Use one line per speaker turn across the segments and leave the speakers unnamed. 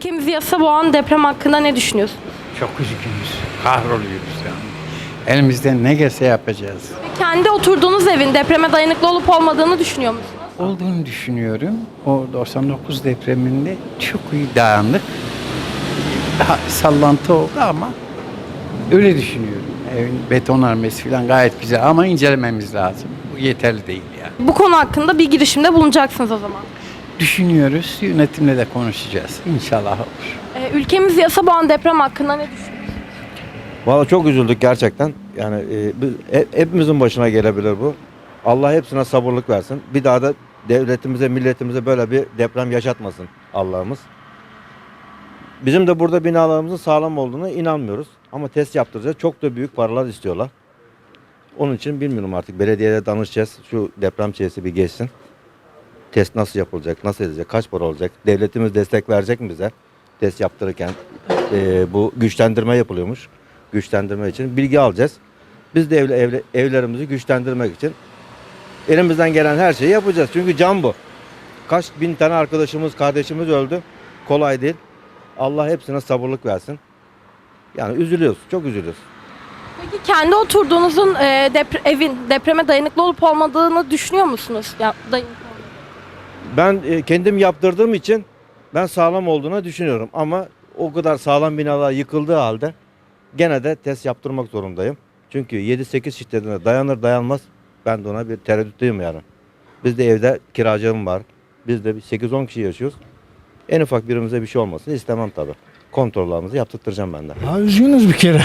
Ülkemizi yasa boğan deprem hakkında ne düşünüyorsun?
Çok üzgünüz. Kahroluyoruz yani. Elimizden ne gelse yapacağız.
Kendi oturduğunuz evin depreme dayanıklı olup olmadığını düşünüyor musunuz?
Olduğunu düşünüyorum. O 99 depreminde çok iyi dayandık. Daha sallantı oldu ama öyle düşünüyorum. Evin betonarmesi falan gayet güzel ama incelememiz lazım. Bu yeterli değil yani.
Bu konu hakkında bir girişimde bulunacaksınız o zaman.
Düşünüyoruz. Yönetimle de konuşacağız. İnşallah olur.
Ee, ülkemizi yasa boğan deprem hakkında ne düşünüyorsunuz?
Valla çok üzüldük gerçekten. Yani e, biz- he- hepimizin başına gelebilir bu. Allah hepsine sabırlık versin. Bir daha da devletimize, milletimize böyle bir deprem yaşatmasın Allah'ımız. Bizim de burada binalarımızın sağlam olduğuna inanmıyoruz. Ama test yaptıracağız. Çok da büyük paralar istiyorlar. Onun için bilmiyorum artık. Belediyeye danışacağız. Şu deprem şeysi bir geçsin. Test nasıl yapılacak, nasıl edecek, kaç para olacak? Devletimiz destek verecek mi bize? Test yaptırırken e, bu güçlendirme yapılıyormuş. Güçlendirme için bilgi alacağız. Biz de evle, evle- evlerimizi güçlendirmek için elimizden gelen her şeyi yapacağız. Çünkü can bu. Kaç bin tane arkadaşımız, kardeşimiz öldü. Kolay değil. Allah hepsine sabırlık versin. Yani üzülüyoruz, çok üzülüyoruz.
Peki kendi oturduğunuzun e, depre- evin depreme dayanıklı olup olmadığını düşünüyor musunuz? Ya, dayanıklı.
Ben e, kendim yaptırdığım için ben sağlam olduğunu düşünüyorum. Ama o kadar sağlam binalar yıkıldığı halde gene de test yaptırmak zorundayım. Çünkü 7-8 şiddetine dayanır dayanmaz ben de ona bir tereddütteyim yani. Bizde evde kiracım var. Biz de bir 8-10 kişi yaşıyoruz. En ufak birimize bir şey olmasını istemem tabii. Kontrollerimizi yaptırtacağım ben de.
Ya üzgünüz bir kere.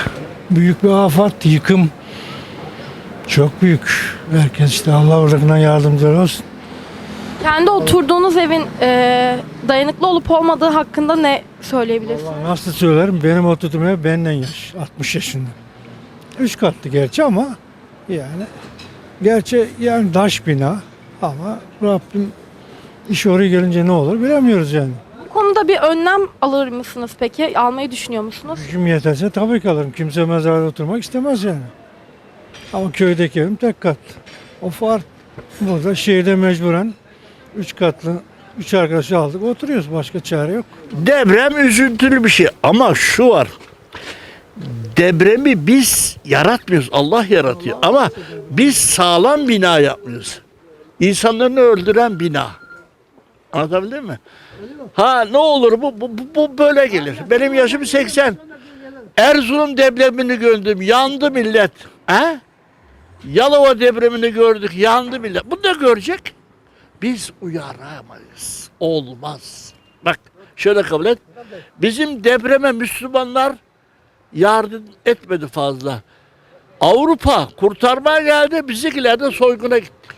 Büyük bir afat, yıkım. Çok büyük. Herkes işte Allah oradakine yardımcılar olsun.
Kendi oturduğunuz evin e, dayanıklı olup olmadığı hakkında ne söyleyebilirsiniz?
Vallahi nasıl söylerim benim oturduğum ev benden yaş. 60 yaşında. Üç katlı gerçi ama yani gerçi yani taş bina ama Rabbim iş oraya gelince ne olur bilemiyoruz yani.
Bu konuda bir önlem alır mısınız peki? Almayı düşünüyor musunuz?
Gücüm yeterse tabii ki alırım. Kimse mezarda oturmak istemez yani. Ama köydeki evim tek katlı. O fark. Burada şehirde mecburen üç katlı, üç arkadaşı aldık oturuyoruz. Başka çare yok.
Deprem üzüntülü bir şey ama şu var. Depremi biz yaratmıyoruz. Allah yaratıyor. Ama biz sağlam bina yapmıyoruz. İnsanlarını öldüren bina. Anlatabildim mi? Ha ne olur bu, bu, bu- böyle gelir. Benim yaşım 80. Erzurum depremini gördüm. Yandı millet. He? Yalova depremini gördük. Yandı millet. Bunu da görecek. Biz uyaramayız. Olmaz. Bak şöyle kabul et. Bizim depreme Müslümanlar yardım etmedi fazla. Avrupa kurtarmaya geldi, bizimkiler de soyguna gitti.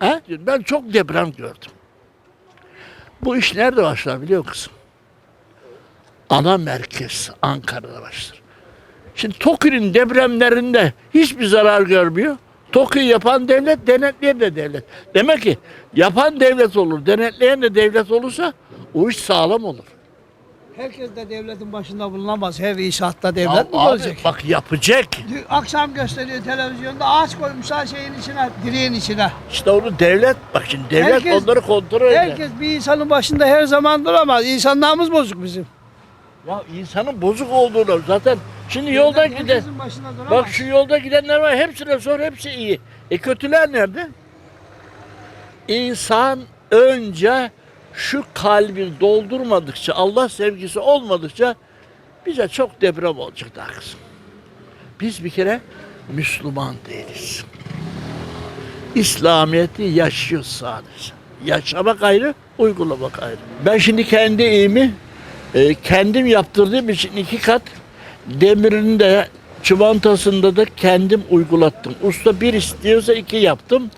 He? Ben çok deprem gördüm. Bu iş nerede başlar biliyor musun? Ana merkez Ankara'da başlar. Şimdi TOKİ'nin depremlerinde hiçbir zarar görmüyor. TOKİ yapan devlet, denetleyen de devlet. Demek ki yapan devlet olur, denetleyen de devlet olursa o iş sağlam olur.
Herkes de devletin başında bulunamaz. Her inşaatta devlet
Ya
mi
abi,
olacak?
Bak yapacak.
Akşam gösteriyor televizyonda ağaç koymuşlar şeyin içine, direğin içine.
İşte onu devlet, bak şimdi devlet
Herkes-
onları kontrol eder.
Herkes bir insanın başında her zaman duramaz. İnsanlığımız bozuk bizim.
Ya insanın bozuk olduğunu zaten şimdi yolda giden bak şu yolda gidenler var hepsine sor hepsi iyi. E kötüler nerede? İnsan önce şu kalbi doldurmadıkça Allah sevgisi olmadıkça bize çok deprem olacak daha kızım. Biz bir kere Müslüman değiliz. İslamiyet'i yaşıyoruz sadece. Yaşamak ayrı, uygulamak ayrı. Ben şimdi kendi evimi e, kendim yaptırdığım için iki kat demirini de çimentasında da kendim uygulattım. Usta bir istiyorsa iki yaptım.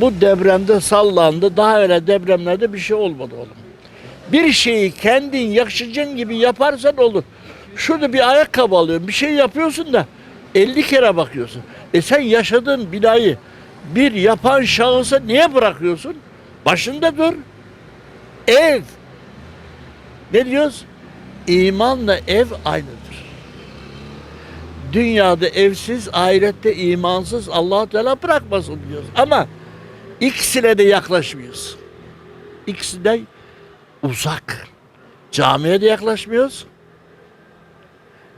Bu depremde sallandı. Daha öyle depremlerde bir şey olmadı oğlum. Bir şeyi kendin yaşayacağın gibi yaparsan olur. Şurada bir ayakkabı alıyorsun, bir şey yapıyorsun da 50 kere bakıyorsun. E sen yaşadığın binayı bir yapan şahısa niye bırakıyorsun? Başında dur. Ev. Ne diyoruz? İmanla ev aynıdır. Dünyada evsiz, ahirette imansız allah Teala bırakmasın diyoruz. Ama ikisine de yaklaşmıyoruz. İkisi uzak. Camiye de yaklaşmıyoruz.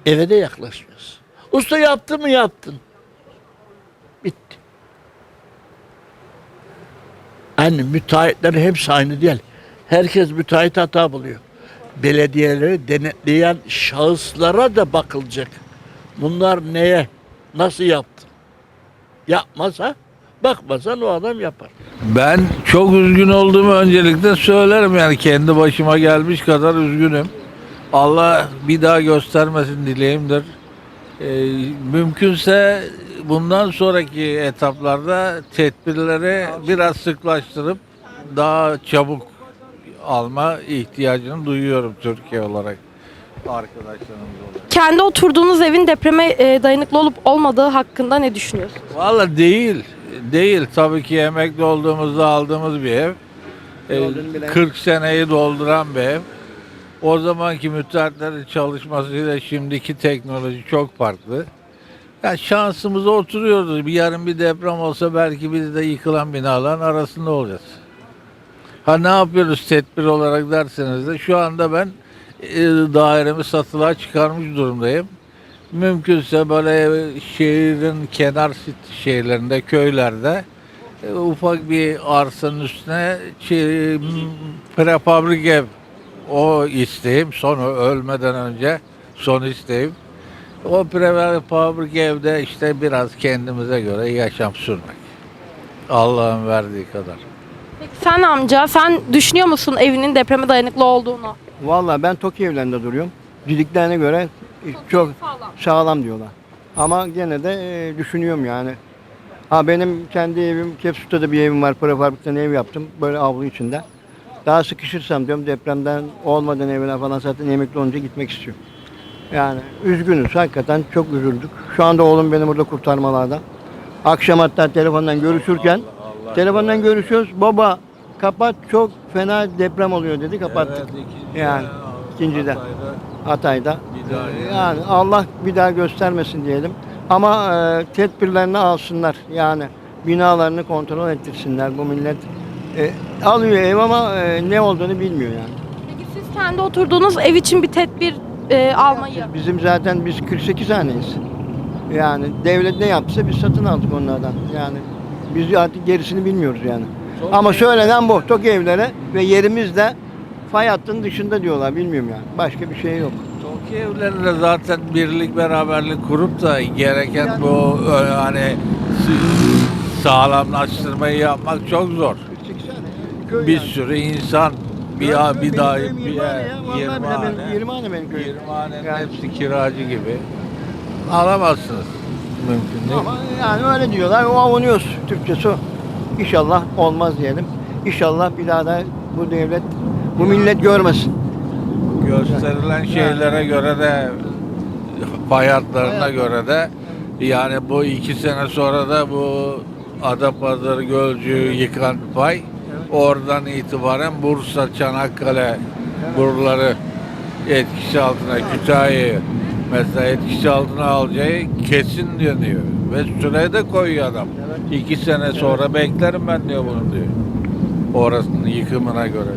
Eve de yaklaşmıyoruz. Usta yaptı mı yaptın. Bitti. Yani müteahhitlerin hepsi aynı değil. Herkes müteahhit hata buluyor. Belediyeleri denetleyen şahıslara da bakılacak. Bunlar neye, nasıl yaptı? Yapmasa, bakmasan o adam yapar.
Ben çok üzgün olduğumu öncelikle söylerim yani kendi başıma gelmiş kadar üzgünüm. Allah bir daha göstermesin dileğimdir. Ee, mümkünse bundan sonraki etaplarda tedbirleri biraz sıklaştırıp daha çabuk alma ihtiyacını duyuyorum Türkiye olarak. Arkadaşlarımız olarak.
Kendi oturduğunuz evin depreme e, dayanıklı olup olmadığı hakkında ne düşünüyorsunuz?
Valla değil. Değil. Tabii ki emekli olduğumuzda aldığımız bir ev. Ee, 40 seneyi dolduran bir ev. O zamanki müteahhitlerin çalışmasıyla şimdiki teknoloji çok farklı. Ya şansımıza oturuyoruz. Bir yarın bir deprem olsa belki biz de yıkılan binaların arasında olacağız. Ha ne yapıyoruz tedbir olarak derseniz de şu anda ben e, dairemi satılığa çıkarmış durumdayım. Mümkünse böyle şehrin kenar şeylerinde, köylerde e, ufak bir arsanın üstüne prefabrik ev o isteğim. Sonu ölmeden önce son isteğim. O prefabrik evde işte biraz kendimize göre yaşam sürmek. Allah'ın verdiği kadar.
Peki sen amca, sen düşünüyor musun evinin depreme dayanıklı olduğunu?
Vallahi ben Tokyo evlerinde duruyorum. Dediklerine göre çok
sağlam.
sağlam diyorlar. Ama gene de e, düşünüyorum yani. Ha benim kendi evim Kepsut'ta da bir evim var. Prefabrikten ev yaptım. Böyle avlu içinde. Daha sıkışırsam diyorum depremden olmadan evine falan zaten emekli olunca gitmek istiyorum. Yani üzgünüz. Hakikaten çok üzüldük. Şu anda oğlum benim burada kurtarmalarda. Akşam hatta telefondan görüşürken telefondan görüşüyoruz. Baba kapat çok fena deprem oluyor dedi. Kapattık. Yani ikincide. Hatay'da.
Bir daha yani.
Yani Allah bir daha göstermesin diyelim. Ama e, tedbirlerini alsınlar. Yani binalarını kontrol ettirsinler bu millet. E, alıyor ev ama e, ne olduğunu bilmiyor yani.
Peki siz kendi oturduğunuz ev için bir tedbir e, almayı
Bizim zaten biz 48 haneyiz. Yani devlet ne yapsa biz satın aldık onlardan. Yani biz artık gerisini bilmiyoruz yani. Ama söylenen bu. Tok evlere ve yerimiz de fay hattının dışında diyorlar. Bilmiyorum yani. Başka bir şey yok.
Tokyo evlerinde zaten birlik beraberlik kurup da gereken bu e, hani sağlamlaştırmayı yapmak çok zor.
48 hane. Köy
Bir
yani.
sürü insan bir ya bir daha bir
20 hane ya. Vallahi
20
bile
hane.
benim 20 hane benim köyüm.
20 hanenin
Yani.
hepsi kiracı gibi. Alamazsınız. Mümkün değil.
Ama yani öyle diyorlar. O avunuyoruz. Türkçesi o. İnşallah olmaz diyelim. İnşallah bir daha da bu devlet, bu millet görmesin.
Gösterilen şeylere göre de hayatlarına göre de yani bu iki sene sonra da bu Adapazarı Gölcüğü yıkan pay oradan itibaren Bursa, Çanakkale buraları etkisi altına Kütahya'yı mesela etkisi altına alacağı kesin deniyor. Ve süre de koyuyor adam. İki sene sonra beklerim ben diyor bunu diyor. Orasının yıkımına göre.